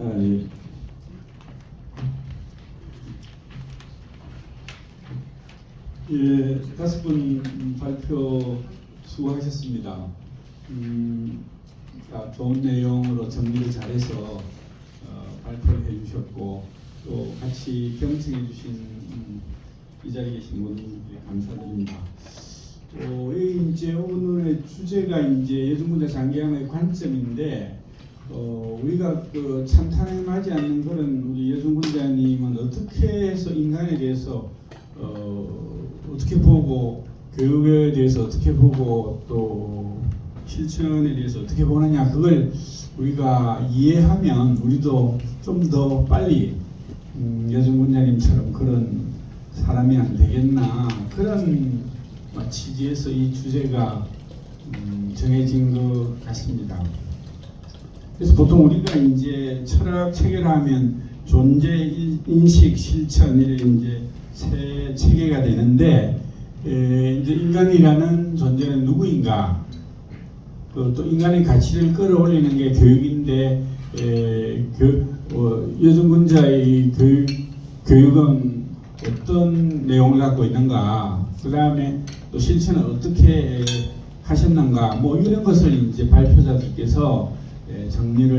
아, 예. 예, 다섯 분 발표 수고하셨습니다. 음, 자, 좋은 내용으로 정리를 잘해서 어, 발표를 해주셨고 또 같이 경청해 주신 음, 이 자리에 계신 분들께 감사드립니다. 어, 이 이제 오늘의 주제가 이제 여중군대 장기함의 관점인데 어, 우리가 그 참탄하지 않는 그런 우리 여중군대님은 어떻게 해서 인간에 대해서 어, 어떻게 보고 교육에 대해서 어떻게 보고 또 실천에 대해서 어떻게 보느냐 그걸 우리가 이해하면 우리도 좀 더 빨리 음, 여중군자님처럼 그런 사람이 안 되겠나 그런 취지에서 이 주제가 음, 정해진 것 같습니다. 그래서 보통 우리가 이제 철학 체계라면 존재 일- 인식 실천 이런 이제 세 체계가 되는데 에, 이제 인간이라는 존재는 누구인가? 그또 인간의 가치를 끌어올리는 게 교육인데 에, 교, 어, 여중군자의 교육, 교육은 어떤 내용을 갖고 있는가? 그 다음에 또 실천을 어떻게 하셨는가? 뭐 이런 것을 이제 발표자들께서 에, 정리를